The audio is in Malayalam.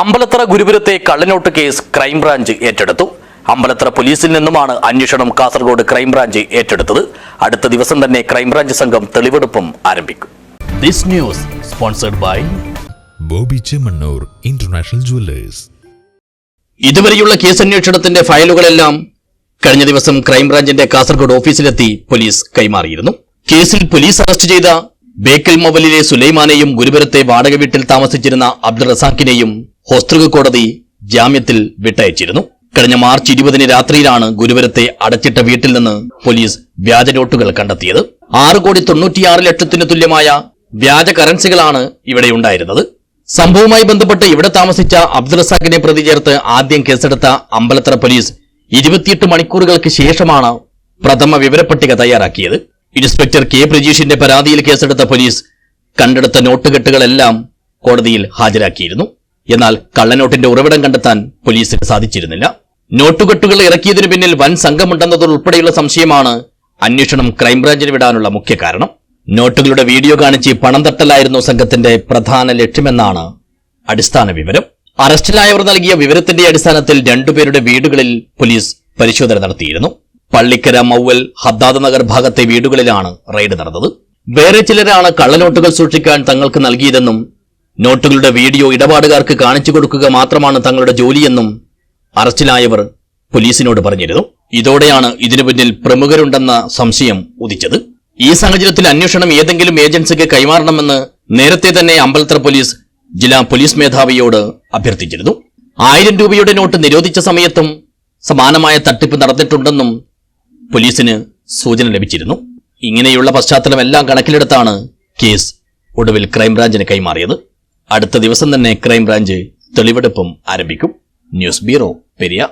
അമ്പലത്തറ ഗുരുപുരത്തെ കള്ളനോട്ട് കേസ് ക്രൈംബ്രാഞ്ച് ഏറ്റെടുത്തു. അമ്പലത്തറ പോലീസിൽ നിന്നുമാണ് അന്വേഷണം കാസർഗോഡ് ക്രൈംബ്രാഞ്ച് ഏറ്റെടുത്തത്. അടുത്ത ദിവസം തന്നെ ക്രൈംബ്രാഞ്ച് സംഘം തെളിവെടുപ്പും ആരംഭിക്കും. This news sponsored by Bobby Chemmanur international jewellers. ഇതുവരെയുള്ള കേസ് അന്വേഷണത്തിന്റെ ഫയലുകളെല്ലാം കഴിഞ്ഞ ദിവസം ക്രൈംബ്രാഞ്ചിന്റെ കാസർഗോഡ് ഓഫീസിലെത്തി പോലീസ് കൈമാറിയിരുന്നു. കേസിൽ പോലീസ് അറസ്റ്റ് ചെയ്ത ബേക്കൽ മൊബൈലിലെ സുലൈമാനെയും ഗുരുപുരത്തെ വാടക വീട്ടിൽ താമസിച്ചിരുന്ന അബ്ദുൾ റസാഖിനെയും ഹോസ്തൃക കോടതി ജാമ്യത്തിൽ വിട്ടയച്ചിരുന്നു. കഴിഞ്ഞ മാർച്ച് ഇരുപതിന് രാത്രിയിലാണ് ഗുരുവരത്തെ അടച്ചിട്ട വീട്ടിൽ നിന്ന് പോലീസ് വ്യാജ നോട്ടുകൾ കണ്ടെത്തിയത്. ആറ് കോടി തൊണ്ണൂറ്റിയാറ് ലക്ഷത്തിന് തുല്യമായ വ്യാജ കറൻസികളാണ് ഇവിടെ ഉണ്ടായിരുന്നത്. സംഭവവുമായി ബന്ധപ്പെട്ട് ഇവിടെ താമസിച്ച അബ്ദുൾ റസാഖിനെ പ്രതി ചേർത്ത് ആദ്യം കേസെടുത്ത അമ്പലത്തറ പോലീസ് ഇരുപത്തിയെട്ട് മണിക്കൂറുകൾക്ക് ശേഷമാണ് പ്രഥമ വിവരപ്പട്ടിക തയ്യാറാക്കിയത്. ഇൻസ്പെക്ടർ കെ പ്രജീഷിന്റെ പരാതിയിൽ കേസെടുത്ത പോലീസ് കണ്ടെടുത്ത നോട്ടുകെട്ടുകളെല്ലാം കോടതിയിൽ ഹാജരാക്കിയിരുന്നു. എന്നാൽ കള്ളനോട്ടിന്റെ ഉറവിടം കണ്ടെത്താൻ പോലീസിന് സാധിച്ചിരുന്നില്ല. നോട്ടുകെട്ടുകൾ ഇറക്കിയതിനു പിന്നിൽ വൻ സംഘമുണ്ടെന്നതുൾപ്പെടെയുള്ള സംശയമാണ് അന്വേഷണം ക്രൈംബ്രാഞ്ചിന് വിടാനുള്ള മുഖ്യ കാരണം. നോട്ടുകളുടെ വീഡിയോ കാണിച്ച് പണം തട്ടലായിരുന്നു സംഘത്തിന്റെ പ്രധാന ലക്ഷ്യമെന്നാണ് അടിസ്ഥാന വിവരം. അറസ്റ്റിലായവർ നൽകിയ വിവരത്തിന്റെ അടിസ്ഥാനത്തിൽ രണ്ടുപേരുടെ വീടുകളിൽ പോലീസ് പരിശോധന നടത്തിയിരുന്നു. പള്ളിക്കര മൗവൽ ഹദ്ദാദ് നഗർ ഭാഗത്തെ വീടുകളിലാണ് റെയ്ഡ് നടന്നത്. വേറെ ചിലരാണ് കള്ളനോട്ടുകൾ സൂക്ഷിക്കാൻ തങ്ങൾക്ക് നൽകിയതെന്നും നോട്ടുകളുടെ വീഡിയോ ഇടപാടുകാർക്ക് കാണിച്ചു കൊടുക്കുക മാത്രമാണ് തങ്ങളുടെ ജോലിയെന്നും അറസ്റ്റിലായവർ പോലീസിനോട് പറഞ്ഞിരുന്നു. ഇതോടെയാണ് ഇതിനു പിന്നിൽ പ്രമുഖരുണ്ടെന്ന സംശയം ഉദിച്ചത്. ഈ സാഹചര്യത്തിൽ അന്വേഷണം ഏതെങ്കിലും ഏജൻസിക്ക് കൈമാറണമെന്ന് നേരത്തെ തന്നെ അമ്പലത്ര പോലീസ് ജില്ലാ പോലീസ് മേധാവിയോട് അഭ്യർത്ഥിച്ചിരുന്നു. ആയിരം രൂപയുടെ നോട്ട് നിരോധിച്ച സമയത്തും സമാനമായ തട്ടിപ്പ് നടന്നിട്ടുണ്ടെന്നും പോലീസിന് സൂചന ലഭിച്ചിരുന്നു. ഇങ്ങനെയുള്ള പശ്ചാത്തലമെല്ലാം കണക്കിലെടുത്താണ് കേസ് ഒടുവിൽ ക്രൈംബ്രാഞ്ചിന് കൈമാറിയത്. അടുത്ത ദിവസം തന്നെ ക്രൈംബ്രാഞ്ച് തെളിവെടുപ്പും ആരംഭിക്കും. News bureau Periya.